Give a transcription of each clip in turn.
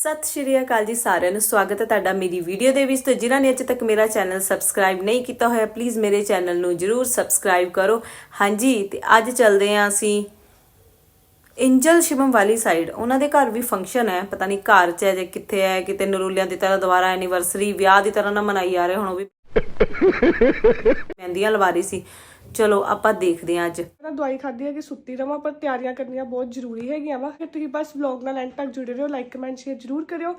ਸਤਿ ਸ਼੍ਰੀ ਅਕਾਲ ਜੀ ਸਾਰਿਆਂ ਨੂੰ। ਸਵਾਗਤ ਹੈ ਤੁਹਾਡਾ ਮੇਰੀ ਵੀਡੀਓ ਦੇ ਵਿੱਚ। ਤੇ ਜਿਨ੍ਹਾਂ ਨੇ ਅਜੇ ਤੱਕ ਮੇਰਾ ਚੈਨਲ ਸਬਸਕ੍ਰਾਈਬ ਨਹੀਂ ਕੀਤਾ ਹੋਇਆ, ਪਲੀਜ਼ ਮੇਰੇ ਚੈਨਲ ਨੂੰ ਜਰੂਰ ਸਬਸਕ੍ਰਾਈਬ ਕਰੋ। ਹਾਂਜੀ, ਤੇ ਅੱਜ ਚੱਲਦੇ ਹਾਂ ਅਸੀਂ ਇੰਜਲ ਸ਼ਿਵਮ ਵਾਲੀ ਸਾਈਡ ਉਹਨਾਂ ਦੇ ਘਰ ਵੀ ਫੰਕਸ਼ਨ ਹੈ। ਪਤਾ ਨਹੀਂ ਘਰ 'ਚ ਹੈ ਜਾਂ ਕਿੱਥੇ ਹੈ, ਕਿਤੇ ਨਰੂਲਿਆਂ ਦੀ ਤਰ੍ਹਾਂ ਦੁਬਾਰਾ ਐਨੀਵਰਸਰੀ ਵਿਆਹ ਦੀ ਤਰ੍ਹਾਂ ਨਾ ਮਨਾਈ ਜਾ ਰਹੇ ਹੁਣ ਉਹ ਵੀ। ਮਹਿੰਦੀਆਂ ਲਵਾ ਰਹੀ ਸੀ। ਚਲੋ ਆਪਾਂ ਦੇਖਦੇ ਹਾਂ ਅੱਜ। ਮੈਂ ਦਵਾਈ ਖਾਧੀ ਹੈ ਕਿ ਸੁੱਤੀ ਰਵਾਂ ਪਰ ਤਿਆਰੀਆਂ ਕਰਨੀਆਂ ਬਹੁਤ ਜ਼ਰੂਰੀ ਹੈਗੀਆਂ ਵਾ। ਫਿਰ ਤੁਸੀਂ ਬਸ ਵਲੌਗ ਨਾਲ ਐਂਡ ਤੱਕ ਜੁੜੇ ਰਹੋ ਲਾਈਕ ਕਮੈਂਟ ਸ਼ੇਅਰ ਜ਼ਰੂਰ ਕਰਿਓ।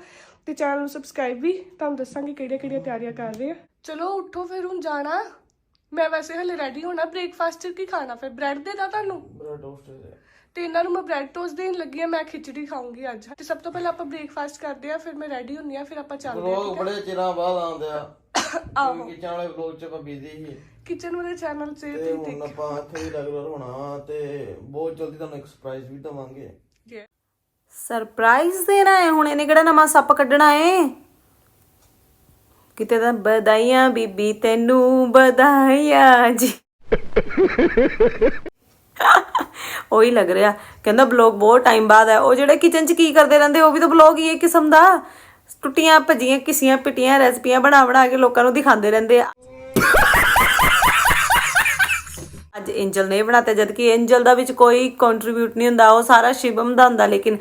ਤੇ ਚੈਨਲ ਨੂੰ ਸਬਸਕ੍ਰਾਈਬ ਵੀ ਤੁਹਾਨੂੰ ਦੱਸਾਂਗੇ ਕਿਹੜੀਆਂ ਕਿਹੜੀਆਂ ਤਿਆਰੀਆਂ ਕਰ ਰਹੇ ਆ। ਚਲੋ ਉੱਠੋ ਫਿਰ ਹੁਣ ਜਾਣਾ। ਮੈਂ ਵੈਸੇ ਹਲੇ ਰੈਡੀ ਹੋਣਾ ਬ੍ਰੇਕਫਾਸਟ ਕੀ ਖਾਣਾ ਫਿਰ? ਬ੍ਰੈਡ ਦੇ ਦਾਂ ਤੁਹਾਨੂੰ? ਤੇ ਇਹਨਾਂ ਨੂੰ ਮੈਂ ਬ੍ਰੈਡ ਟੋਸਟ ਦੇਣ ਲੱਗੀ ਆ ਮੈਂ ਖਿਚੜੀ ਖਾਊਂਗੀ ਅੱਜ। ਤੇ ਸਭ ਤੋਂ ਪਹਿਲਾਂ ਆਪਾਂ ਬ੍ਰੇਕਫਾਸਟ ਕਰਦੇ ਆ ਫਿਰ ਮੈਂ ਰੈਡੀ ਹੁੰਨੀ ਆ ਫਿਰ ਆਪਾਂ ਚੱਲਦੇ ਆ ਬੜੇ ਚਿਰਾਂ ਬਾਅਦ ਆਉਂਦੇ ਆ। ਆਹੋ। ਕਿਚਨ ਵਾਲੇ ਵਲੋਗ ਚ ਆਪਾਂ ਬਿਜ਼ੀ ਸੀ। ਕਿਚਨ ਵਾਲੇ ਚੈਨਲ 'ਚ ਤੇ ਤੁਸੀਂ ਹੁਣ ਦੇਖ ਆਪਾਂ ਇੱਥੇ ਹੀ ਰੈਗੂਲਰ ਹੋਣਾ ਤੇ ਬਹੁਤ ਜਲਦੀ ਤੁਹਾਨੂੰ ਇੱਕ ਸਰਪ੍ਰਾਈਜ਼ ਵੀ ਦਵਾਂਗੇ. ਸਰਪ੍ਰਾਈਜ਼ ਦੇਣਾ ਹੈ ਹੁਣ ਇਹਨੇ ਕਿਹੜਾ ਨਵਾਂ ਸੱਪ ਕੱਢਣਾ ਏ ਕਿਤੇ ਤਾਂ ਬਧਾਈਆਂ ਬੀਬੀ ਤੈਨੂੰ ਬਧਾਈਆਂ ਜੀ। ਉਹੀ ਲੱਗ ਰਿਹਾ। ਕਹਿੰਦਾ ਬਲੌਗ ਬਹੁਤ ਟਾਈਮ ਬਾਅਦ ਹੈ। ਉਹ ਜਿਹੜੇ ਕਿਚਨ 'ਚ ਕੀ ਕਰਦੇ ਰਹਿੰਦੇ ਉਹ ਵੀ ਤਾਂ ਬਲੌਗ ਹੀ ਇੱਕ ਕਿਸਮ ਦਾ। ਟੁੱਟੀਆਂ ਭੱਜੀਆਂ ਕਿਸੀਆਂ ਪਿਟੀਆਂ ਰੈਸਪੀਆਂ ਬਣਾ ਬਣਾ ਕੇ ਲੋਕਾਂ ਨੂੰ ਦਿਖਾਉਂਦੇ ਰਹਿੰਦੇ ਆ। ਅੱਜ ਐਂਜਲ ਨਹੀਂ ਬਣਾਤਾ ਜਦ ਕਿ ਐਂਜਲ ਦਾ ਵਿੱਚ ਕੋਈ ਕੰਟਰੀਬਿਊਟ ਨਹੀਂ ਹੁੰਦਾ ਉਹ ਸਾਰਾ ਸ਼ਿਵਮ ਦਾ ਹੁੰਦਾ ਲੇਕਿਨ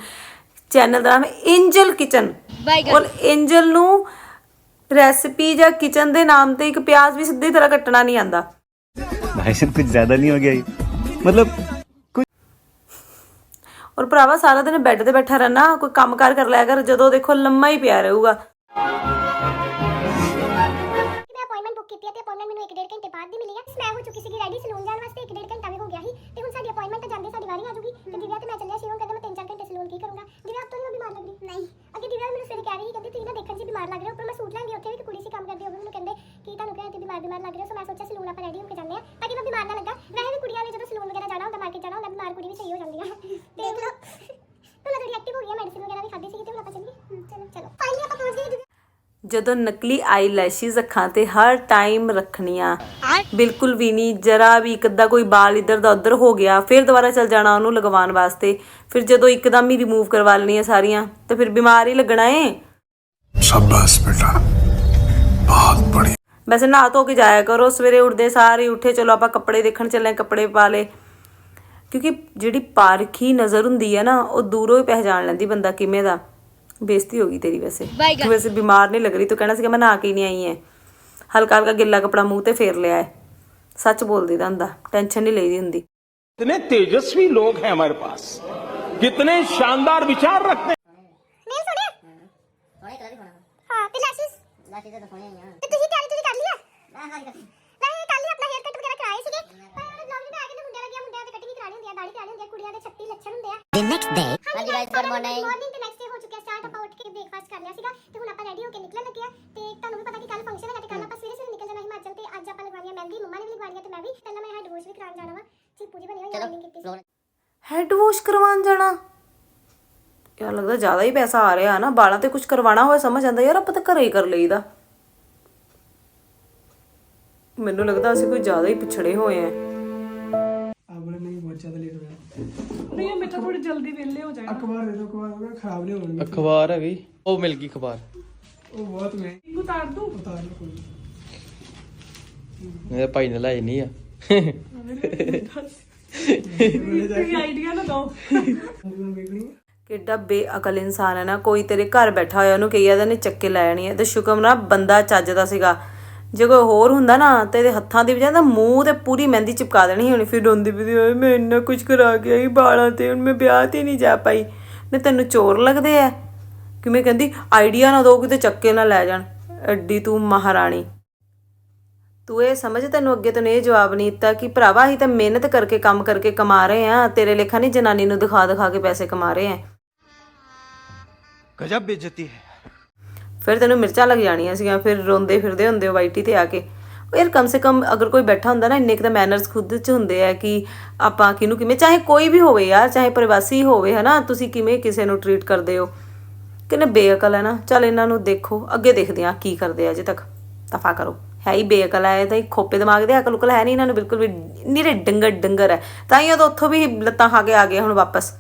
ਚੈਨਲ ਦਾ ਨਾਮ ਐਂਜਲ ਕਿਚਨ। ਔਰ ਐਂਜਲ ਨੂੰ ਰੈਸਪੀ ਜਾਂ ਕਿਚਨ ਦੇ ਨਾਮ ਤੇ ਇੱਕ ਪਿਆਜ਼ ਵੀ ਸਿੱਧੀ ਤਰ੍ਹਾਂ ਕੱਟਣਾ ਨਹੀਂ ਆਂਦਾ। ਭਾਈ ਸਾਹਿਬ ਕੁਝ ਜ਼ਿਆਦਾ ਨਹੀਂ ਹੋ ਗਿਆ ਇਹ ਮਤਲਬ ਔਰ ਭਰਾਵਾ ਸਾਰਾ ਦਿਨ ਬੈੱਡ ਤੇ ਬੈਠਾ ਰਹਿਣਾ ਕੋਈ ਕੰਮ ਕਰ ਕਰ ਲਿਆ ਕਰ ਜਦੋਂ ਦੇਖੋ ਲੰਮਾ ਹੀ ਪਿਆ ਰਹੂਗਾ। ਅਪਾਇੰਟਮੈਂਟ ਮੈਨੂੰ 1.5 ਘੰਟੇ ਬਾਅਦ ਦੀ ਮਿਲੀ ਹੈ ਮੈਂ ਹੋ ਚੁੱਕੀ ਸੀਗੀ ਰੈਡੀ ਸਲੂਨ ਜਾਣ ਵਾਸਤੇ 1.5 ਘੰਟਾ ਵੀ ਹੋ ਗਿਆ ਸੀ ਤੇ ਹੁਣ ਸਾਡੀ ਅਪਾਇੰਟਮੈਂਟ ਤਾਂ ਜਾਂਦੇ ਸਾਡੀ ਵਾਰੀ ਆ ਜੂਗੀ ਤੇ ਦਿਵਿਆ ਤੇ ਮੈਂ ਚੱਲਿਆ ਸ਼ਿਵਮ ਕਹਿੰਦਾ ਮੈਂ 3-4 ਘੰਟੇ ਸਲੂਨ ਕੀ ਕਰੂੰਗਾ ਦਿਵਿਆ ਆਪ ਤੋਂ ਨਹੀਂ ਬਿਮਾਰ ਲੱਗ ਰਹੀ ਨਹੀਂ ਅੱਗੇ ਦਿਵਿਆ ਮੈਨੂੰ ਸਵੇਰੇ ਕਹਿ ਰਹੀ ਸੀ ਕਹਿੰਦੀ ਤੁਸੀਂ ਨਾ ਦੇਖਣ 'ਚ ਬਿਮਾਰ ਲੱਗ ਰਹੇ ਹੋ ਪਰ ਮੈਂ ਸੂਟ ਲੈਂਦੀ ਉੱਥੇ ਵੀ ਇੱਕ ਕੁੜੀ ਸੀ ਕੰਮ ਕਰਦੀ ਉਹ ਵੀ ਮੈਨੂੰ ਕਹਿੰਦੇ ਕਿ ਤੁਹਾਨੂੰ ਕਿਹਾ ਕਿ ਬਿਮਾਰ ਬਿਮਾਰ ਲੱਗ ਰਹੇ ਹੋ ਸੋ ਮੈਂ ਸੋਚਿਆ ਸਲੂਨ ਆਪਾਂ ਰੈਡੀ ਹੋ ਕੇ ਜਾਂਦੇ ਆ ਤਾਂ ਕਿ ਮੈਂ ਬਿਮਾਰ ਨਾ ਲੱਗਾ ਵੈਸੇ ਵੀ ਕੁੜੀਆਂ ਨੇ ਜਦੋਂ ਸਲੂਨ ਵਗੈਰਾ ਜਾਣਾ ਹੁੰਦਾ ਮਾਰਕੀਟ ਜਾਣਾ ਹੁੰਦਾ ਬਿਮਾਰ ਕੁੜੀ ਵੀ ਸਹੀ ਹੋ ਜਾਂਦੀ ਆ ਦੇਖ ਲਓ ਤਾਂ ਮੈਂ ਥੋੜੀ ਐਕਟਿਵ ਹੋ ਗਈ ਮੈਡੀਸਿਨ ਵਗੈਰਾ ਵੀ ਖਾਧੀ ਸੀਗੀ ਤੇ ਹੁਣ ਆਪਾਂ ਚੱਲੀਏ ਚਲੋ ਚਲੋ ਫਾਈਨਲੀ ਆਪਾਂ ਪਹੁੰਚ ਗਏ ਦਿਵਿਆ ਜਦੋਂ ਨਕਲੀ ਆਈ ਲੈਸ਼ਿਸ ਅੱਖਾਂ ਤੇ ਹਰ ਟਾਈਮ ਰੱਖਣੀਆਂ। ਬਿਲਕੁਲ ਵੀ ਨਹੀਂ ਜਰਾ ਵੀ ਇੱਕ ਕੋਈ ਬਾਲ ਇੱਧਰ ਦਾ ਉੱਧਰ ਹੋ ਗਿਆ ਫਿਰ ਦੁਬਾਰਾ ਚਲ ਜਾਣਾ ਉਹਨੂੰ ਲਗਵਾਉਣ ਵਾਸਤੇ। ਫਿਰ ਜਦੋਂ ਇੱਕਦਮ ਹੀ ਰਿਮੂਵ ਕਰਵਾ ਲੈਣੀਆਂ ਸਾਰੀਆਂ ਤੇ ਫਿਰ ਬਿਮਾਰ ਹੀ ਲੱਗਣਾ ਏ। ਸ਼ਾਬਾਸ਼ ਬੇਟਾ ਬਹੁਤ ਬੜੀ ਵੈਸੇ ਨਹਾ ਧੋ ਕੇ ਜਾਇਆ ਕਰੋ ਸਵੇਰੇ ਉੱਠਦੇ ਸਾਰੇ ਉੱਠੇ ਚਲੋ ਆਪਾਂ ਕੱਪੜੇ ਦੇਖਣ ਚੱਲੇ ਕੱਪੜੇ ਪਾ ਲੇ ਕਿਉਂਕਿ ਜਿਹੜੀ ਪਾਰਖੀ ਨਜ਼ਰ ਹੁੰਦੀ ਹੈ ਨਾ ਉਹ ਦੂਰੋਂ ਹੀ ਪਹਿਚਾਨ ਲੈਂਦੀ ਬੰਦਾ ਕਿਵੇਂ ਦਾ। ਬੇਇੱਜ਼ਤੀ ਹੋ ਗਈ ਤੇਰੀ ਵੈਸੇ ਤੂੰ ਵੈਸੇ ਬਿਮਾਰ ਨਹੀਂ ਲੱਗ ਰਹੀ ਤੂੰ ਕਹਿਣਾ ਸੀ ਕਿ ਮੈਂ ਨਹਾ ਕੇ ਹੀ ਨਹੀਂ ਆਈ ਐ ਹਲਕਾ ਹਲਕਾ ਗਿੱਲਾ ਕਪੜਾ ਮੂੰਹ ਤੇ ਫੇਰ ਲਿਆ ਹੈ ਸੱਚ ਬੋਲਦੀ ਦਾ ਹੁੰਦਾ ਟੈਨਸ਼ਨ ਨਹੀਂ ਲਈਦੀ ਹੁੰਦੀ कितने तेजस्वी लोग हैं हमारे पास कितने शानदार विचार रखते हैं ਨੇਲ ਸੋਹਣੇ ਸੋਹਣੇ ਕਲਰ ਹੀ ਹੋਣਾ ਹਾਂ ਤੇ ਲੈਸ਼ਸ ਲਾਚੀ ਤਾਂ ਸੋਹਣੇ ਹੀ ਆ ਤੇ ਤੁਸੀਂ ਤਿਆਰੀ ਤੁਸੀਂ ਕਰ ਲਈ ਆ ਮੈਂ ਹਾਂ ਕਰ ਮੈਂ ਕੱਲ ਹੀ ਆਪਣਾ ਹੇਅਰ ਕੱਟ ਵਗੈਰਾ ਕਰਾਏ ਸੀਗੇ ਪਰ ਉਹਨੇ ਬਲੌਗ ਵਿੱਚ ਆ ਕੇ ਤੇ ਮੁੰਡਿਆਂ ਲੱਗਿਆ ਮੁੰਡਿਆਂ ਦੇ ਕਟਿੰਗ ਕਰਾਣੀ ਹੁੰਦੀ ਆ ਦਾੜੀ ਕਰਾਣੀ ਹੁੰਦੀ ਆ ਕੁੜੀਆਂ ਦੇ 36 ਲੱਛਣ ਹੁੰਦੇ ਆ the next day ਹਾਂਜੀ ਗਾਇਸ ਗੁੱਡ ਮਾਰਨਿੰਗ ਕਰਵਾਉਣ ਜਾਣਾ। ਯਾਰ ਲੱਗਦਾ ਜ਼ਿਆਦਾ ਹੀ ਪੈਸਾ ਆ ਰਿਹਾ ਨਾ ਬਾਲਾਂ ਤੇ ਕੁਝ ਕਰਵਾਉਣਾ ਹੋਵੇ ਸਮਝ ਆਂਦਾ ਯਾਰ ਆਪਾਂ ਤਾਂ ਘਰੇ ਹੀ ਕਰ ਲਈਦਾ। ਮੈਨੂੰ ਲੱਗਦਾ ਅਸੀਂ ਕੋਈ ਜ਼ਿਆਦਾ ਹੀ ਪਿਛੜੇ ਹੋਏ ਆ। ਆਵਲੇ ਨਹੀਂ ਬਹੁਤ ਜ਼ਿਆਦਾ ਲੇਟ ਹੋਇਆ। ਨਹੀਂ ਮੈਂ ਤਾਂ ਥੋੜੀ ਜਲਦੀ ਵਿਹਲੇ ਹੋ ਜਾਏਗਾ ਅਖਬਾਰ ਦੇ ਦੋ ਅਖਬਾਰ ਖਰਾਬ ਨਹੀਂ ਹੋਣੀ। ਅਖਬਾਰ ਹੈਗੀ ਉਹ ਮਿਲ ਗਈ ਅਖਬਾਰ। ਉਹ ਬਹੁਤ ਮਹਿੰਗੀ ਉਤਾਰ ਦੂੰ? ਉਤਾਰ ਲਓ ਕੋਈ। ਮੇਰੇ ਭਾਈ ਨੇ ਲਾਈ ਨਹੀਂ ਆ। ਕੋਈ ਆਈਡੀਆ ਨਾ ਦੋ। ਕਿੱਡਾ ਬੇਅਕਲ ਇਨਸਾਨ ਹੈ ਨਾ ਕੋਈ ਤੇਰੇ ਘਰ ਬੈਠਾ ਹੋਇਆ ਉਹਨੂੰ ਕਹੀ ਜਾਂਦੇ ਨੇ ਚੱਕੇ ਲੈ ਜਾਣੀ ਹੈ। ਤੇ ਸ਼ੁਕਰ ਨਾ ਬੰਦਾ ਚੱਜਦਾ ਸੀਗਾ। ਜੇ ਕੋਈ ਹੋਰ ਹੁੰਦਾ ਨਾ ਤੇ ਇਹਦੇ ਹੱਥਾਂ ਦੀ ਬਜਾਏ ਤਾਂ ਮੂੰਹ ਤੇ ਪੂਰੀ ਮਹਿੰਦੀ ਚਿਪਕਾ ਦੇਣੀ ਉਹਨੇ ਫਿਰ ਰੋਂਦੀ ਵੀ ਓਏ ਮੈਂ ਇੰਨਾ ਕੁਝ ਕਰਾ ਕੇ ਆਈ ਬਾਲਾਂ ਤੇ ਹੁਣ ਮੈਂ ਵਿਆਹ ਤੇ ਨਹੀਂ ਜਾ ਪਾਈ। ਨੇ ਤੈਨੂੰ ਚੋਰ ਲੱਗਦੇ ਐ? ਕਿਵੇਂ ਕਹਿੰਦੀ ਆਈਡੀਆ ਨਾ ਦੋ ਕਿਤੇ ਚੱਕੇ ਨਾ ਲੈ ਜਾਣ। ਐਡੀ ਤੂੰ ਮਹਾਰਾਣੀ। ਤੂੰ ਇਹ ਸਮਝ ਤੈਨੂੰ ਅੱਗੇ ਤੋਂ ਇਹ ਜਵਾਬ ਨਹੀਂ ਦਿੱਤਾ ਕਿ ਭਰਾਵਾ ਹੀ ਤਾਂ ਮਿਹਨਤ ਕਰਕੇ ਕੰਮ ਕਰਕੇ ਕਮਾ ਰਹੇ ਆ ਤੇਰੇ ਲੇਖਾ ਨਹੀਂ ਜਨਾਨੀ ਨੂੰ ਦਿਖਾ ਦਿਖਾ ਕੇ ਪੈਸੇ ਕਮਾ ਰਹੇ ਆ ਗਜਬ ਬੇਇੱਜ਼ਤੀ ਹੈ। ਫਿਰ ਤੈਨੂੰ ਮਿਰਚਾਂ ਲੱਗ ਜਾਣੀਆਂ ਸੀਗੀਆਂ ਫਿਰ ਰੋਂਦੇ ਫਿਰਦੇ ਹੁੰਦੇ ਹੋ ਵਾਈਟੀ ਤੇ ਆ ਕੇ। ਯਾਰ ਕਮ ਸੇ ਕਮ ਅਗਰ ਕੋਈ ਬੈਠਾ ਹੁੰਦਾ ਨਾ ਇੰਨੇ ਕਿ ਤਾਂ ਮੈਨਰਸ ਖੁਦ ਚ ਹੁੰਦੇ ਆ ਕਿ ਆਪਾਂ ਕਿਨੂੰ ਕਿਵੇਂ ਚਾਹੇ ਕੋਈ ਵੀ ਹੋਵੇ ਯਾਰ ਚਾਹੇ ਪ੍ਰਵਾਸੀ ਹੋਵੇ ਹਨਾ ਤੁਸੀਂ ਕਿਵੇਂ ਕਿਸੇ ਨੂੰ ਟ੍ਰੀਟ ਕਰਦੇ ਹੋ। ਕਿੰਨੇ ਬੇਅਕਲ ਹੈ ਨਾ। ਚਲ ਇਹਨਾਂ ਨੂੰ ਦੇਖੋ ਅੱਗੇ ਦੇਖਦੇ ਆ ਕੀ ਕਰਦੇ ਆ ਅਜੇ ਤੱਕ। ਤਫਾ ਕਰੋ। ਹੈ ਹੀ ਬੇਅਕਲ ਹੈ ਤਾਂ ਖੋਪੇ ਦਿਮਾਗ ਦੇ ਅਕਲ ਉਕਲ ਹੈ ਨਹੀਂ ਇਹਨਾਂ ਨੂੰ ਬਿਲਕੁਲ ਵੀ ਨਿਰੇ ਡੰਗਰ ਡੰਗਰ ਹੈ। ਤਾਂ ਹੀ ਉਹ ਤਾਂ ਉੱਥੋਂ ਵੀ ਲੱਤਾਂ ਖਾ ਕੇ ਆ ਗਏ ਹੁਣ ਵਾਪਸ।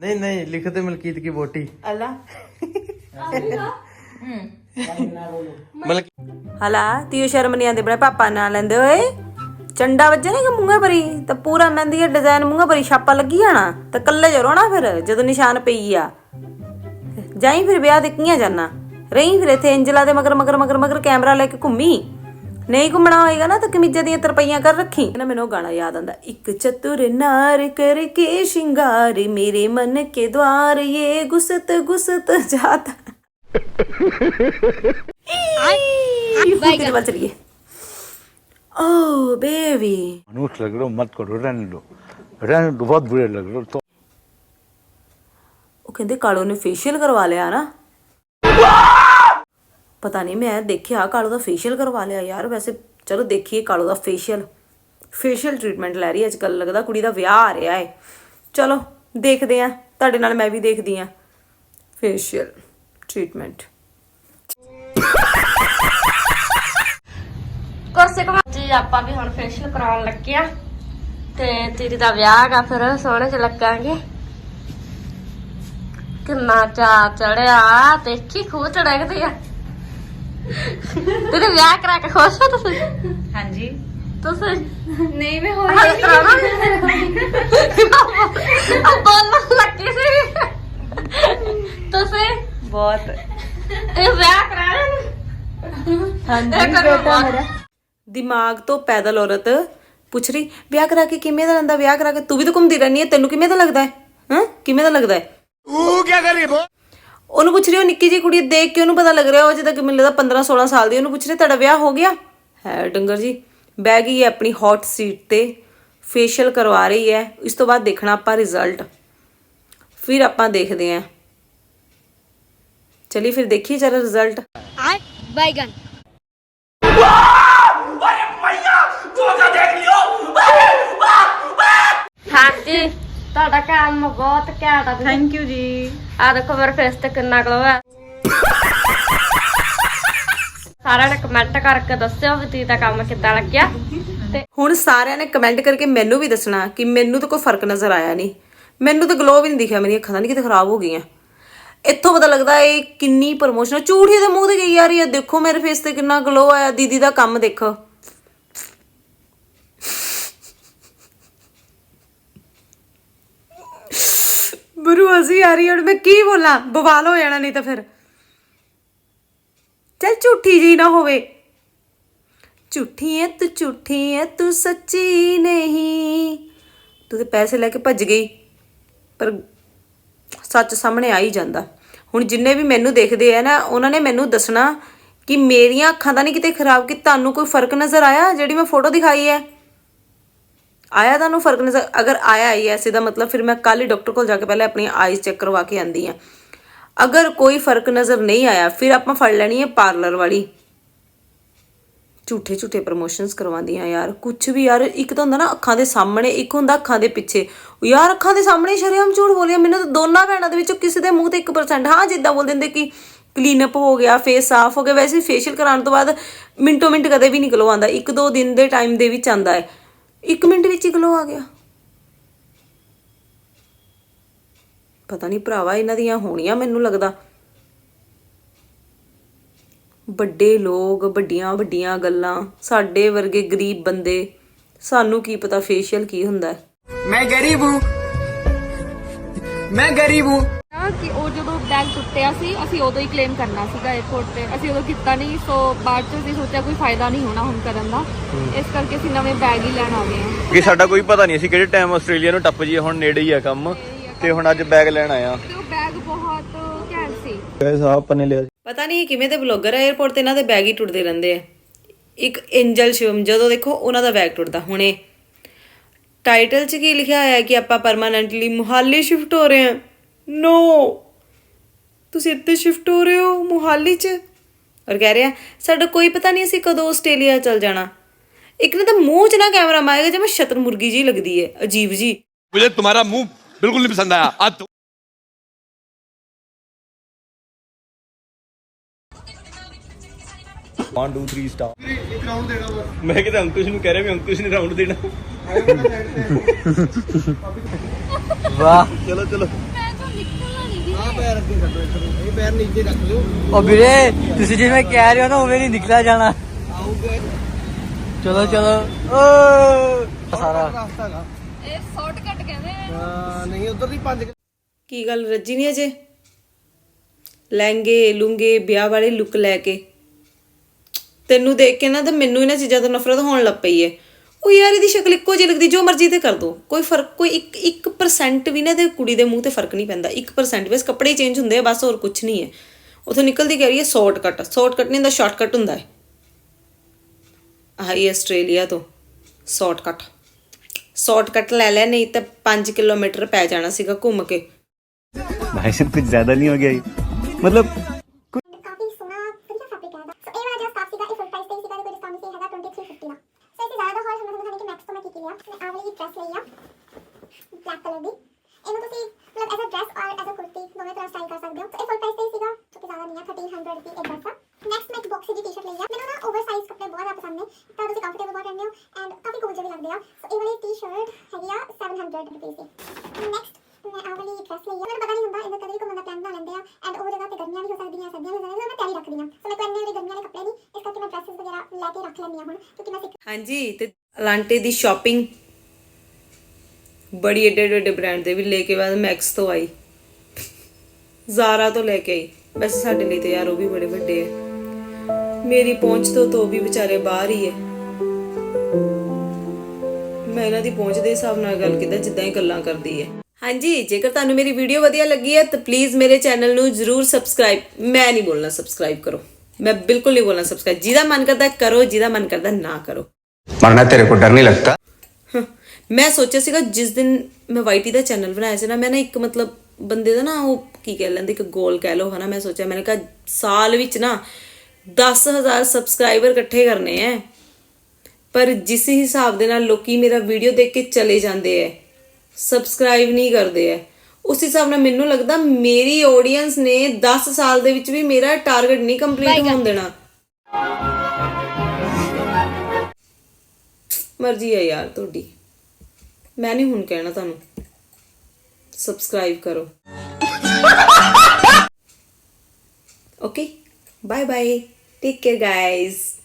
ਨਹੀਂ ਨਹੀਂ ਲਿਖ ਮਲਕੀਤ ਕੀ ਵੋਟੀ। ਅੱਲਾ। ਹਲਾ ਤੀਓ ਸ਼ਰਮ ਨਹੀਂ ਆਂਦੇ ਬੜਾ ਪਾਪਾ ਨਾਲ ਲੈਂਦੇ ਓਏ ਚੰਡਾ ਵੱਜੇ ਨਾ ਮੂੰਗਾ ਭਰੀ? ਤਾਂ ਪੂਰਾ ਮਹਿੰਦੀ ਦਾ ਡਿਜ਼ਾਈਨ ਮੂੰਗਾ ਭਰੀ ਛਾਪਾ ਲੱਗੀ ਜਾਣਾ? ਤਾਂ ਕੱਲੇ ਜੋ ਫਿਰ ਜਦੋਂ ਨਿਸ਼ਾਨ ਪਈ ਆ। ਜਾਈ ਫਿਰ ਵਿਆਹ ਦੇ ਕੀਆਂ ਜਾਣਾ ਰਹੀ ਫਿਰ ਇੱਥੇ ਐਂਜਲਾ ਦੇ ਮਗਰ ਮਗਰ ਮਗਰ ਮਗਰ ਕੈਮਰਾ ਲੈ ਕੇ ਘੁੰਮੀ ਨਹੀਂ ਘੁੰਮਣਾ ਹੋਏਗਾ ਨਾ ਤਾਂ ਕਮੀਜ਼ਾਂ ਦੀਆਂ ਤਰਪਈਆਂ ਕਰ ਰੱਖੀ ਨਾ ਮੈਨੂੰ ਉਹ ਗਾਣਾ ਯਾਦ ਆਂਦਾ ਇੱਕ ਚਤੁਰ ਨਾਰ ਕਰਕੇ ਸ਼ਿੰਗਾਰ ਮੇਰੇ ਮਨ ਕੇ द्वार ਇਹ ਗੁਸਤ ਗੁਸਤ ਜਾਤਾ बाइक चलिए ओह बेबी मनुष्य लग रहे हो मत करो रहने दो रहने दो बहुत बुरे लग रहे हो तो ਉਹ ਕਹਿੰਦੇ ਕਾਲੋ ਨੇ ਫੇਸ਼ੀਅਲ ਕਰਵਾ ਲਿਆ ਨਾ। ਪਤਾ ਨਹੀਂ ਮੈਂ ਦੇਖਿਆ ਕਾਲੋ ਦਾ ਫੇਸ਼ੀਅਲ ਕਰਵਾ ਲਿਆ ਯਾਰ, ਵੈਸੇ ਚਲੋ ਦੇਖੀਏ ਕਾਲੋ ਦਾ ਫੇਸ਼ੀਅਲ ਫੇਸ਼ੀਅਲ ਟ੍ਰੀਟਮੈਂਟ ਲੈ ਰਹੀ ਹੈ ਅੱਜ ਕੱਲ ਲੱਗਦਾ ਕੁੜੀ ਦਾ ਵਿਆਹ ਆ ਰਿਹਾ ਹੈ। ਚਲੋ ਦੇਖਦੇ ਆ ਤੁਹਾਡੇ ਨਾਲ ਮੈਂ ਵੀ ਦੇਖਦੀ ਆ ਫੇਸ਼ੀਅਲ ਟ੍ਰੀਟਮੈਂਟ ਕੋਸੇ ਕਮਾ ਜੀ, ਆਪਾਂ ਵੀ ਹੁਣ ਫੇਸ਼ੀਅਲ ਕਰਾਉਣ ਲੱਗੇ ਆ ਤੇ ਤੇਰੀ ਦਾ ਵਿਆਹ ਹੈਗਾ, ਫਿਰ ਸੋਹਣੇ ਚ ਲੱਗਾਂਗੇ। ਕਿੰਨਾ ਚਾ ਚੜਿਆ ਦੇਖੀ ਖੂਹ ਚੜਕਦੀ ਆ। ਤੇਰੇ ਵਿਆਹ ਕਰਾ ਕੇ ਖੁਸ਼ ਹੋ ਤੁਸੀਂ? ਹਾਂਜੀ। ਤੁਸੀਂ? ਨਹੀਂ ਮੈਂ ਹੋਈ ਨਹੀਂ ਬੋਲਣ ਲੱਗੀ ਸੀ। ਤੁਸੀਂ? ਬਹੁਤ। ਇਹ ਵਿਆਹ ਕਰਾ ਰਹੇ ਹਾਂਜੀ ਬੇਟਾ ਮੇਰਾ। ਦਿਮਾਗ ਤੋਂ ਪੈਦਲ ਔਰਤ ਪੁੱਛ ਰਹੀ ਵਿਆਹ ਕਰਾ ਕੇ ਕਿਵੇਂ ਦਾ ਲੱਗਦਾ ਵਿਆਹ ਕਰਾ ਕੇ ਤੂੰ ਵੀ ਤਾਂ ਘੁੰਮਦੀ ਰਹਿੰਦੀ ਹੈ ਤੈਨੂੰ ਕਿਵੇਂ ਦਾ ਲੱਗਦਾ ਹੈ? ਹਾਂ? ਕਿਵੇਂ ਦਾ ਲੱਗਦਾ ਹੈ? ਉਹ ਕੀ ਕਰ ਰਹੀ ਹੈ ਉਹਨੂੰ ਪੁੱਛ ਰਹੀ ਹੋ ਨਿੱਕੀ ਜੀ ਕੁੜੀ ਦੇਖ ਕੇ ਉਹਨੂੰ ਪਤਾ ਲੱਗ ਰਿਹਾ ਉਹ ਜਿੱਦਾਂ ਕਿ ਮੈਨੂੰ 15 16 ਸਾਲ ਦੀ। ਉਹਨੂੰ ਪੁੱਛ ਰਹੀ ਤੁਹਾਡਾ ਵਿਆਹ ਹੋ ਗਿਆ? ਹੈ ਡੰਗਰ ਜੀ ਬਹਿ ਗਈ ਹੈ ਆਪਣੀ ਹੌਟ ਸੀਟ ਤੇ ਫੇਸ਼ੀਅਲ ਕਰਵਾ ਰਹੀ ਹੈ। ਇਸ ਤੋਂ ਬਾਅਦ ਦੇਖਣਾ ਆਪਾਂ ਰਿਜ਼ਲਟ ਫਿਰ ਆਪਾਂ ਦੇਖਦੇ ਆਂ ਚਲੀ ਫਿਰ ਦੇਖੀਏ ਜਰਾ ਰਿਜ਼ਲਟ ਆਏ ਬਾਈਗਨ ਅਰੇ ਮਈਆ ਤੂੰ ਤਾਂ ਦੇਖ ਲਿਓ। ਹਾਂ ਜੀ ਤੁਹਾਡਾ ਕੰਮ ਬਹੁਤ ਘੈਂਟ ਆ ਥੈਂਕ ਯੂ ਜੀ। ਆ ਦੇਖੋ ਮੇਰੇ ਫੇਸ ਤੇ ਕਿੰਨਾ ਗਲੋ ਹੈ ਸਾਰਿਆਂ ਨੇ ਕਮੈਂਟ ਕਰਕੇ ਦੱਸਿਓ ਵੀ ਤੀ ਦਾ ਕੰਮ ਕਿੱਦਾਂ ਲੱਗਿਆ। ਤੇ ਹੁਣ ਸਾਰਿਆਂ ਨੇ ਕਮੈਂਟ ਕਰਕੇ ਮੈਨੂੰ ਵੀ ਦੱਸਣਾ ਕਿ ਮੈਨੂੰ ਤਾਂ ਕੋਈ ਫ਼ਰਕ ਨਜ਼ਰ ਆਇਆ ਨਹੀਂ। ਮੈਨੂੰ ਤਾਂ ਗਲੋ ਵੀ ਨਹੀਂ ਦਿਖਿਆ ਮੇਰੀਆਂ ਅੱਖਾਂ ਤਾਂ ਨਹੀਂ ਕਿਤੇ ਖਰਾਬ ਹੋ ਗਈਆਂ। ਇੱਥੋਂ ਪਤਾ ਲੱਗਦਾ ਇਹ ਕਿੰਨੀ ਪ੍ਰਮੋਸ਼ਨ ਝੂਠੀ ਦੇ ਮੂੰਹ ਤੇ ਗਈ ਯਾਰ ਇਹ ਦੇਖੋ ਮੇਰੇ ਫੇਸ ਤੇ ਕਿੰਨਾ ਗਲੋ ਆਇਆ। ਦੀਦੀ ਦਾ ਕੰਮ ਦੇਖੋ। ਬਰੂ ਅਸੀਂ ਆ ਰਹੀ ਹੁਣ ਮੈਂ ਕੀ ਬੋਲਾਂ? ਬਵਾਲ ਹੋ ਜਾਣਾ ਨਹੀਂ ਤਾਂ ਫਿਰ। ਚੱਲ ਝੂਠੀ ਜੀ ਨਾ ਹੋਵੇ। ਝੂਠੀ ਐ ਤੂੰ, ਝੂਠੀ ਐ ਤੂੰ, ਸੱਚੀ ਨਹੀਂ। ਤੂੰ ਤੇ ਪੈਸੇ ਲੈ ਕੇ ਭੱਜ ਗਈ, ਪਰ ਸੱਚ ਸਾਹਮਣੇ ਆ ਹੀ ਜਾਂਦਾ। ਹੁਣ ਜਿੰਨੇ ਵੀ ਮੈਨੂੰ ਦੇਖਦੇ ਆ ਨਾ, ਉਹਨਾਂ ਨੇ ਮੈਨੂੰ ਦੱਸਣਾ ਕਿ ਮੇਰੀਆਂ ਅੱਖਾਂ ਤਾਂ ਨਹੀਂ ਕਿਤੇ ਖਰਾਬ ਕਿ ਤੁਹਾਨੂੰ ਕੋਈ ਫ਼ਰਕ ਨਜ਼ਰ ਆਇਆ ਜਿਹੜੀ ਮੈਂ ਫੋਟੋ ਦਿਖਾਈ ਹੈ ਆਇਆ ਤੁਹਾਨੂੰ ਫ਼ਰਕ ਨਜ਼ਰ ਅਗਰ ਆਇਆ ਹੀ ਐਸੇ ਦਾ ਮਤਲਬ ਫਿਰ ਮੈਂ ਕੱਲ ਹੀ ਡਾਕਟਰ ਕੋਲ ਜਾ ਕੇ ਪਹਿਲੇ ਆਪਣੀ ਆਈਜ਼ ਚੈੱਕ ਕਰਵਾ ਕੇ ਆਂਦੀ ਆ ਅਗਰ ਕੋਈ ਫ਼ਰਕ ਨਜ਼ਰ ਨਹੀਂ ਆਇਆ, ਫਿਰ ਆਪਾਂ ਫੜ ਲੈਣੀ ਹੈ ਪਾਰਲਰ ਵਾਲੀ। ਝੂਠੇ ਝੂਠੇ ਪ੍ਰੋਮੋਸ਼ਨਸ ਕਰਵਾਉਂਦੀਆਂ ਯਾਰ। ਕੁਝ ਵੀ ਯਾਰ, ਇੱਕ ਤਾਂ ਹੁੰਦਾ ਨਾ ਅੱਖਾਂ ਦੇ ਸਾਹਮਣੇ, ਇੱਕ ਹੁੰਦਾ ਅੱਖਾਂ ਦੇ ਪਿੱਛੇ। ਯਾਰ ਅੱਖਾਂ ਦੇ ਸਾਹਮਣੇ ਸ਼ਰੇਆਮ ਝੂਠ ਬੋਲਿਆ ਮੈਨੂੰ ਤਾਂ ਦੋਨਾਂ ਭੈਣਾਂ ਦੇ ਵਿੱਚੋਂ ਕਿਸੇ ਦੇ ਮੂੰਹ ਤੇ 1% ਹਾਂ ਜਿੱਦਾਂ ਬੋਲ ਦਿੰਦੇ ਕਿ ਕਲੀਨ ਅਪ ਹੋ ਗਿਆ ਫੇਸ ਸਾਫ਼ ਹੋ ਗਿਆ, ਵੈਸੇ ਫੇਸ਼ੀਅਲ ਕਰਾਉਣ ਤੋਂ ਬਾਅਦ ਮਿੰਟੋ ਮਿੰਟ ਕਦੇ ਵੀ ਨਿਕਲਵਾਉਂਦਾ ਇੱਕ ਦੋ ਦਿਨ ਦੇ ਟਾਈਮ ਦੇ ਵਿੱਚ ਆਉਂਦਾ ਹੈ। 1 ਮਿੰਟ ਵਿੱਚ ਹੀ ਗਲੋ ਆ ਗਿਆ। ਪਤਾ ਨਹੀਂ ਭਰਾਵਾ, ਇਹਨਾਂ ਦੀਆਂ ਹੋਣੀਆਂ ਮੈਨੂੰ ਲੱਗਦਾ। ਵੱਡੇ ਲੋਕ, ਵੱਡੀਆਂ ਵੱਡੀਆਂ ਗੱਲਾਂ, ਸਾਡੇ ਵਰਗੇ ਗਰੀਬ ਬੰਦੇ, ਸਾਨੂੰ ਕੀ ਪਤਾ ਫੇਸ਼ੀਅਲ ਕੀ ਹੁੰਦਾ ਮੈਂ ਗਰੀਬ ਹੂੰ। ਮੈਂ ਗਰੀਬ ਹੂੰ। ਕਿ ਉਹ ਜਦੋਂ ਬੈਗ ਟੁੱਟਿਆ ਸੀ ਅਸੀਂ ਉਦੋਂ ਹੀ ਕਲੇਮ ਕਰਨਾ ਸੀਗਾ 에어ਪੋਰਟ ਤੇ। ਅਸੀਂ ਉਦੋਂ ਕੀਤਾ ਨਹੀਂ ਸੋ ਬਾਅਦ ਚ ਅਸੀਂ ਸੋਚਿਆ ਕੋਈ ਫਾਇਦਾ ਨਹੀਂ ਹੋਣਾ ਹੁਣ ਕਰਨ ਦਾ। ਇਸ ਕਰਕੇ ਅਸੀਂ ਨਵੇਂ ਬੈਗ ਹੀ ਲੈਣ ਆ ਗਏ ਹਾਂ। ਕਿ ਸਾਡਾ ਕੋਈ ਪਤਾ ਨਹੀਂ ਅਸੀਂ ਕਿਹੜੇ ਟਾਈਮ ਆਸਟ੍ਰੇਲੀਆ ਨੂੰ ਟੱਪ ਜਾਈਏ ਹੁਣ ਨੇੜੇ ਹੀ ਆ ਕੰਮ ਤੇ ਹੁਣ ਅੱਜ ਬੈਗ ਲੈਣ ਆਇਆ ਤੇ ਉਹ ਬੈਗ ਬਹੁਤ ਘੈਂਟ ਸੀ। ਗਾਇਸ ਆਪ ਨੇ ਲਿਆ। ਪਤਾ ਨਹੀਂ ਕਿਵੇਂ ਦੇ ਬਲੌਗਰ ਆ 에어ਪੋਰਟ ਤੇ ਇਹਨਾਂ ਦੇ ਬੈਗ ਹੀ ਟੁੱਟਦੇ ਰਹਿੰਦੇ ਆ। ਇੱਕ ਐਂਜਲ ਸ਼ਿਵਮ ਜਦੋਂ ਦੇਖੋ ਉਹਨਾਂ ਦਾ ਬੈਗ ਟੁੱਟਦਾ ਹੁਣੇ। ਟਾਈਟਲ 'ਚ ਕੀ ਲਿਖਿਆ ਹੋਇਆ ਹੈ ਕਿ ਆਪਾਂ ਪਰਮਾਨੈਂਟਲੀ ਮੁਹਾਲੀ ਸ਼ਿਫਟ ਹੋ ਰਹੇ ਹਾਂ? ਨੋ ਤੁਸੀਂ ਇੱਥੇ ਸ਼ਿਫਟ ਹੋ ਰਹੇ ਹੋ ਮੁਹਾਲੀ 'ਚ ਔਰ ਕਹਿ ਰਿਹਾ ਸਾਡਾ ਕੋਈ ਪਤਾ ਨਹੀਂ ਅਸੀਂ ਕਦੋਂ ਆਸਟ੍ਰੇਲੀਆ ਚਲ ਜਾਣਾ ਇੱਕ ਨੇ ਤਾਂ ਮੂੰਹ 'ਚ ਨਾ ਕੈਮਰਾ ਮਾਰੇਗਾ ਜਿਵੇਂ ਸ਼ਤਰ ਮੁਰਗੀ ਜੀ ਲੱਗਦੀ ਹੈ ਅਜੀਬ ਜੀ मुझे तुम्हारा मुंह बिल्कुल नहीं पसंद आया आज तो- One, two, three, start. ਮੈਂ ਕਿਤੇ ਅੰਕੁਸ਼ ਨੂੰ ਕਹਿ ਰਿਹਾ ਵੀ ਅੰਕੁਸ਼ ਨੇ ਰਾਉਂਡ ਦੇਣਾ ਵਾਹ ਚਲੋ ਚਲੋ ਪੈਰ ਅੱਗੇ ਕੱਢੋ ਇੱਧਰ ਇਹ ਪੈਰ ਨੀਚੇ ਰੱਖ ਲਿਓ। ਉਹ ਵੀਰੇ ਤੁਸੀਂ ਜਿਵੇਂ ਕਹਿ ਰਹੇ ਹੋ ਨਾ ਉਵੇਂ ਨਹੀਂ ਨਿਕਲਿਆ ਜਾਣਾ। ਚਲੋ ਚਲੋ। ਓ! ਸਾਰਾ। ਰਸਤਾ ਹੈਗਾ। ਇਹ ਸ਼ਾਰਟਕਟ ਕਹਿੰਦੇ ਨੇ ਹਾਂ, ਨਹੀਂ ਉਧਰ ਦੀ ਪੰਜ ਕੀ ਗੱਲ ਰੱਜੀ ਨਹੀਂ ਅਜੇ? ਲਹਿੰਗੇ ਲੁੰਗੇ ਵਿਆਹ ਵਾਲੇ ਲੁੱਕ ਲੈ ਕੇ। ਤੈਨੂੰ ਦੇਖ ਕੇ ਨਾ ਤਾਂ ਮੈਨੂੰ ਇਹਨਾਂ ਚੀਜ਼ਾਂ ਤੋਂ ਨਫ਼ਰਤ ਹੋਣ ਲੱਗ ਪਈ ਏ। ਉਹ ਯਾਰ ਇਹਦੀ ਸ਼ਕਲ ਇੱਕੋ ਜਿਹੀ ਲੱਗਦੀ ਜੋ ਮਰਜ਼ੀ ਤੇ ਕਰ ਦੋ ਕੋਈ ਫਰਕ ਕੋਈ 1 1% ਵੀ ਨਾ ਤੇ ਕੁੜੀ ਦੇ ਮੂੰਹ ਤੇ ਫਰਕ ਨਹੀਂ ਪੈਂਦਾ 1% ਬਸ ਕੱਪੜੇ ਚੇਂਜ ਹੁੰਦੇ ਆ ਬਸ ਹੋਰ ਕੁਝ ਨਹੀਂ ਹੈ ਉਥੋਂ ਨਿਕਲਦੀ ਕਹਿ ਰਹੀ ਹੈ ਸ਼ਾਰਟਕਟ ਸ਼ਾਰਟਕਟ ਨਹੀਂ ਹੁੰਦਾ ਸ਼ਾਰਟਕਟ ਹੁੰਦਾ ਹੈ ਆਹੀ ਆਸਟ੍ਰੇਲੀਆ ਤੋਂ ਸ਼ਾਰਟਕਟ ਸ਼ਾਰਟਕਟ ਲੈ ਲੈ ਨਹੀਂ ਤਾਂ 5 ਕਿਲੋਮੀਟਰ ਪੈ ਜਾਣਾ ਸੀਗਾ ਘੁੰਮ ਕੇ भाई साहब कुछ ज्यादा नहीं हो गया ये? मतलब 1300 ਰੁਪਏ ਇਹ ਡਰੈਸ ਆ ਨੈਕਸਟ ਮੈਂ ਇੱਕ ਬਾਕਸੀ ਦੀ ਟੀ-ਸ਼ਰਟ ਲਈ ਆ। ਮੈਨੂੰ ਨਾ ਓਵਰਸਾਈਜ਼ ਕੱਪੜੇ ਬਹੁਤ ਜ਼ਿਆਦਾ ਪਸੰਦ ਨੇ। ਤਾਂ ਤੁਸੀਂ ਕੰਫਰਟੇਬਲ ਬਹੁਤ ਰਹਿੰਦੇ ਹੋ। ਐਂਡ ਕਾਫੀ ਕੂਲ ਜਿਹੇ ਲੱਗਦੇ ਆ। ਸੋ ਇਹ ਵਾਲੀ ਟੀ-ਸ਼ਰਟ ਹੈਗੀ ਆ 700 ਰੁਪਏ ਦੀ। ਨੈਕਸਟ ਮੈਂ ਆਹ ਵਾਲੀ ਡਰੈਸ ਲਈ ਆ। ਮੈਨੂੰ ਪਤਾ ਨਹੀਂ ਹੁੰਦਾ ਇਹਦਾ ਕਦੇ ਵੀ ਘੁੰਮਣ ਪਲਾਨ ਬਣਾ ਲੈਂਦੇ ਆ। ਐਂਡ ਉਹ ਜਗ੍ਹਾ ਤੇ ਗਰਮੀਆਂ ਵੀ ਹੋ ਸਕਦੀਆਂ, ਸਰਦੀਆਂ ਵੀ ਹੋ ਸਕਦੀਆਂ, ਮੈਂ ਤਿਆਰੀ ਰੱਖਦੀ ਆ। ਸੋ ਮੈਂ ਕੋਈ ਇੰਨੇ ਗਰਮੀਆਂ ਵਾਲੇ ਕੱਪੜੇ ਨਹੀਂ, ਇਸ ਕਰਕੇ ਮੈਂ ਡਰੈਸਸ ਵਗੈਰਾ ਲੈ ਕੇ ਰੱਖ ਲੈਂਦੀ ਆ ਹੁਣ, ਕਿਉਂਕਿ ਮੈਂ ਹਾਂਜੀ, ਤੇ ਅਲਾਂਟੇ ਦੀ ਸ਼ਾਪਿੰਗ ਬੜੀ ਏਡੇ ਏਡੇ ਬ੍ਰਾਂਡ ਦੇ ਵੀ ਲੈ ਕੇ ਬਾਅਦ ਮੈਕਸ ਤੋਂ ਆਈ। ਜ਼ਾਰਾ ਤੋਂ ਲੈ ਕੇ ਆਈ। ਵੈਸੇ ਸਾਡੇ ਲਈ ਤੇ ਯਾਰ ਉਹ ਵੀ ਬੜੇ ਵੱਡੇ ਆ ਮੇਰੀ ਪਹੁੰਚ ਤੋਂ ਤੋਂ ਵੀ ਵਿਚਾਰੇ ਬਾਹਰ ਹੀ ਹੈ ਮੈਂ ਇਹਨਾਂ ਦੀ ਪਹੁੰਚ ਦੇ ਹਿਸਾਬ ਨਾਲ ਗੱਲ ਕੀਤਾ ਜਿੱਦਾਂ ਹੀ ਗੱਲਾਂ ਕਰਦੀ ਹੈ ਹਾਂਜੀ ਜੇਕਰ ਤੁਹਾਨੂੰ ਮੇਰੀ ਵੀਡੀਓ ਵਧੀਆ ਲੱਗੀ ਹੈ ਤਾਂ ਪਲੀਜ਼ ਮੇਰੇ ਚੈਨਲ ਨੂੰ ਜਰੂਰ ਸਬਸਕ੍ਰਾਈਬ ਮੈਂ ਨਹੀਂ ਬੋਲਣਾ ਸਬਸਕ੍ਰਾਈਬ ਕਰੋ ਮੈਂ ਬਿਲਕੁਲ ਨਹੀਂ ਬੋਲਣਾ ਸਬਸਕ੍ਰਾਈਬ ਜਿਹਦਾ ਮਨ ਕਰਦਾ ਕਰੋ ਜਿਹਦਾ ਮਨ ਕਰਦਾ ਨਾ ਕਰੋ मरना तेरे को डर नहीं लगता ਹਾਂ, ਮੈਂ ਸੋਚਿਆ ਸੀਗਾ ਜਿਸ ਦਿਨ ਮੈਂ ਵਾਈਟੀ ਦਾ ਚੈਨਲ ਬਣਾਇਆ ਸੀ ਨਾ ਮੈਂ ਨਾ ਇੱਕ ਮਤਲਬ ਬੰਦੇ ਦਾ ਨਾ ਉਹ ਕੀ ਕਹਿ ਲੈਂਦੇ ਇੱਕ ਗੋਲ ਕਹਿ ਲਓ ਹਨਾ ਮੈਂ ਸੋਚਿਆ ਮੈਨੇ ਕਿਹਾ ਸਾਲ ਵਿੱਚ ਨਾ 10000 ਸਬਸਕ੍ਰਾਈਬਰ ਇਕੱਠੇ ਕਰਨੇ ਐ। ਪਰ ਜਿਸ ਹਿਸਾਬ ਦੇ ਨਾਲ ਲੋਕੀ ਮੇਰਾ ਵੀਡੀਓ ਦੇਖ ਕੇ ਚਲੇ ਜਾਂਦੇ ਐ ਸਬਸਕ੍ਰਾਈਬ ਨਹੀਂ ਕਰਦੇ ਐ ਉਸ ਹਿਸਾਬ ਨਾਲ ਮੈਨੂੰ ਲੱਗਦਾ ਮੇਰੀ ਆਡੀਅנס ਨੇ 10 ਸਾਲ ਦੇ ਵਿੱਚ ਵੀ ਮੇਰਾ ਟਾਰਗੇਟ ਨਹੀਂ ਕੰਪਲੀਟ ਹੋਣ ਦੇਣਾ। ਮਰਜ਼ੀ ਹੈ ਯਾਰ ਤੁਹਾਡੀ। ਮੈਂ ਨਹੀਂ ਹੁਣ ਕਹਿਣਾ ਤੁਹਾਨੂੰ। ਸਬਸਕ੍ਰਾਈਬ ਕਰੋ। Okay, bye bye. Take care, guys.